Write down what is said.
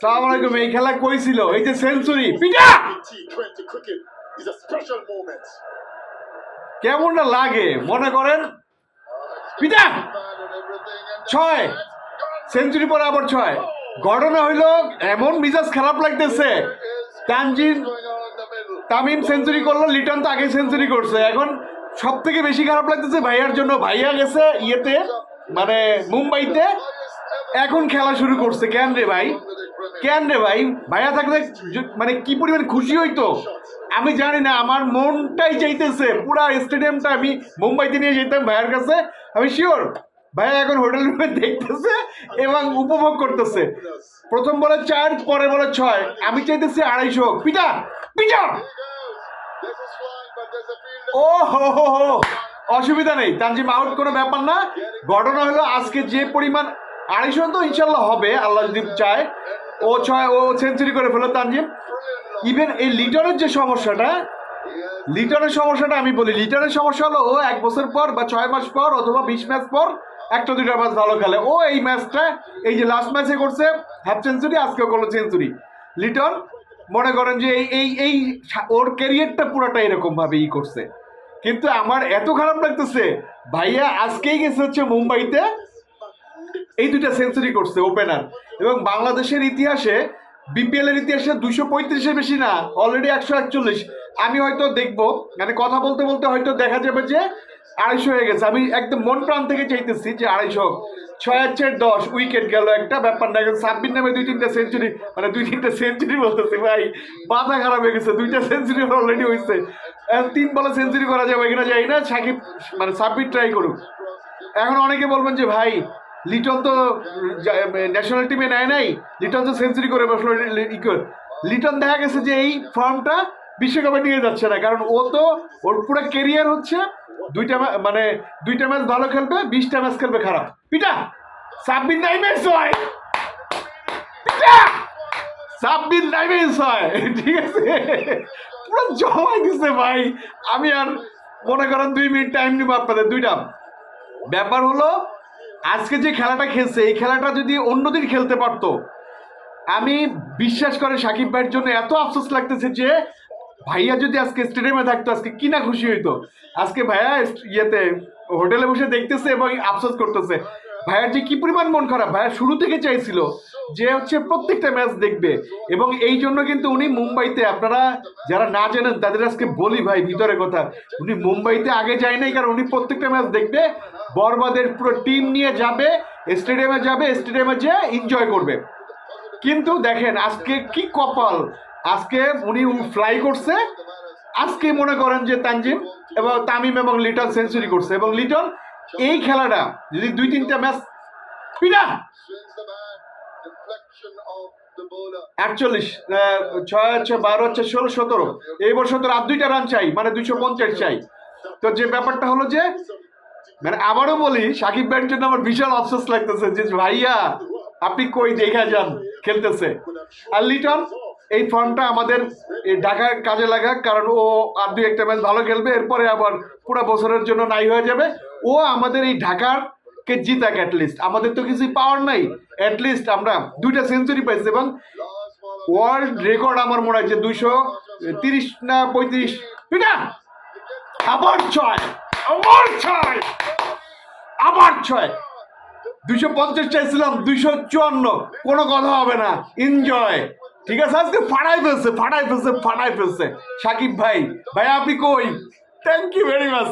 সালাম আলাইকুম এই খেলা কই ছিল? এই যে সেঞ্চুরি পিটা! T20 cricket is a special moment. কেমনটা লাগে মনে করেন? পিটা! ছয়। সেঞ্চুরি পরে আবার ছয়। ঘটনা হইল এমন মিজাজ খারাপ লাগতেছে। তানজিন তামিম সেঞ্চুরি করল লিটন তো আগে সেঞ্চুরি করছে। এখন সব থেকে বেশি খারাপ লাগতেছে ভাইয়ার জন্য। ভাইয়া গেছে ইয়েতে মানে মুম্বাইতে। এখন খেলা শুরু করছে। কেন রে ভাই? কেন রে ভাই? ভাইয়া থাকলে মানে কি পরিমাণ খুশি হইতো? আমি জানি না, আমার মনটাই চাইতেছে, পুরা স্টেডিয়ামটা আমি মুম্বাইতে নিয়ে যেতাম ভাইয়ার কাছে। আমি শিওর ভাইয়া এখন হোটেল রুমে দেখতেছে এবং উপভোগ করতেছে। প্রথম বলে চার পরে বলে ছয়। আমি চাইতেছি আড়াইশো হোক। পিটা পিটা. ও হো হো হো। অসুবিধা নেই, তানজিম আউট কোনো ব্যাপার না। ঘটনা হলো, আজকে যে পরিমাণ আড়াইশো তো ইনশাল্লাহ হবে, আল্লাহ যদি চায়। ও ছয়, ও সেঞ্চুরি করে ফেলো, তানজিম। ইভেন এই লিটনের যে সমস্যাটা, লিটনের সমস্যাটা আমি বলি, লিটনের সমস্যা হলো ও এক বছর পর বা ছয় মাস পর অথবা বিশ ম্যাচ পর একটা দুইটা ম্যাচ ভালো খেলে। ও এই ম্যাচটা, এই যে লাস্ট ম্যাচে করছে হাফ সেঞ্চুরি আজকেও করল সেঞ্চুরি লিটন মনে করেন যে এই এই ওর ক্যারিয়ারটা পুরোটা এরকম ভাবে ই করছে। কিন্তু আমার এত খারাপ লাগতেছে, ভাইয়া আজকেই গেছে হচ্ছে মুম্বাইতে, এই দুইটা সেঞ্চুরি করছে ওপেনার এবং বাংলাদেশের ইতিহাসে বিপিএল এর ইতিহাসে দুশো পঁয়ত্রিশের বেশি না অলরেডি একশো একচল্লিশ। আমি হয়তো দেখব মানে কথা বলতে বলতে হয়তো দেখা যাবে যে আড়াইশো হয়ে গেছে। আমি একদম মন প্রাণ থেকে চাইতেছি যে আড়াইশো হোক। ছয় আর চার দশ, উইকেট গেল একটা ব্যাপার না, এখন সাব্বির নামে দুই তিনটা সেঞ্চুরি মানে দুই তিনটা সেঞ্চুরি বলতেছে ভাই, মাথা খারাপ হয়ে গেছে, দুইটা সেঞ্চুরি অলরেডি হয়েছে তিন বলে সেঞ্চুরি করা যাবে কিনা যাই না, সাকিব মানে সাব্বির ট্রাই করুক। এখন অনেকে বলবেন যে ভাই লিটন তো ন্যাশনাল টিমে নেয় নাই। লিটন তো সেঞ্চুরি করে বসল। লিটন দেখা গেছে যে এই ফর্মটা বিশ্বকাপে নিয়ে যাচ্ছে না, কারণ ও তো, ওর পুরো কেরিয়ার হচ্ছে দুইটা মানে দুইটা ম্যাচ ভালো খেলবে, বিশটা ম্যাচ খেলবে খারাপ। পিটা সাব্বির নাইমেন্স হয় পিটা সাব্বির নাইমেন্স হয় ঠিক আছে? পুরো জমাই দিছে ভাই। আমি আর মনে করেন দুই মিনিট টাইম নিব আপনাদের, দুইটা। ব্যাপার হলো আজকে যে খেলাটা খেলছে, এই খেলাটা যদি অন্যদিন খেলতে পারতো, আমি বিশ্বাস করে সাকিব ভাইয়ের জন্য এত আফসোস লাগতেছে যে ভাইয়া যদি আজকে স্টেডিয়ামে থাকতো, আজকে কি না খুশি হইতো। আজকে ভাইয়া ইয়েতে হোটেলে বসে দেখতেছে এবং আফসোস করতেছে। ভাইয়ার যে কি পরিমাণ মন খারাপ, ভাইয়া শুরু থেকে চাইছিল যে হচ্ছে প্রত্যেকটা ম্যাচ দেখবে। এবং এই জন্য কিন্তু উনি মুম্বাইতে, আপনারা যারা না জানেন, তাদের আজকে বলি ভাই, ভিতরে কথা। উনি মুম্বাইতে আগে যায় নাই, কারণ উনি প্রত্যেকটা ম্যাচ দেখবে। বরবাদের পুরো টিম নিয়ে যাবে স্টেডিয়ামে যাবে স্টেডিয়ামে যেয়ে এনজয় করবে। কিন্তু দেখেন, আজকে কি কপাল। আজকে উনি ফ্লাই করছে। আজকে মনে করেন যে তানজিম এবং তামিম এবং লিটন সেঞ্চুরি করছে। এবং লিটন এই খেলাটা যদি দুই তিনটা ম্যাচ bowler. আটচল্লিশ ছয় হচ্ছে বারো হচ্ছে ষোলো, সতেরো। এই বছর সতেরো আর দুইটা রান চাই মানে দুইশো পঞ্চাশ চাই। তো যে ব্যাপারটা হলো যে মানে আবারও বলি, সাকিব ভাইয়ের জন্য আমার বিশাল আফসোস লাগতেছে যে, ভাইয়া, আপনি কই দেখা যান, খেলতেছে? আর লিটন এই ফর্মটা আমাদের ঢাকার কাজে লাগাক, কারণ ও আর দুই একটা ম্যাচ ভালো খেলবে, এরপরে আবার পুরো বছরের জন্য নাই হয়ে যাবে। ও আমাদের এই ঢাকার কে জিতাক অ্যাটলিস্ট আমাদের তো কিছুই পাওয়ার নাই। অ্যাটলিস্ট আমরা দুইটা সেঞ্চুরি পাইছি এবং ওয়ার্ল্ড রেকর্ড আমার মনে হয় যে দুইশো তিরিশ না পঁয়ত্রিশ। পিটা আবার ছয়। আবার ছয়। আবার ছয়। দুইশো পঞ্চাশ চাইছিলাম, দুইশো চুয়ান্ন। কোনো কথা হবে না। এনজয় ঠিক আছে, আজকে ফাড়াই ফেলছে ফাড়াই ফেলছে ফাড়াই ফেলছে। সাকিব ভাই ভাই আপনি কই? Thank you very much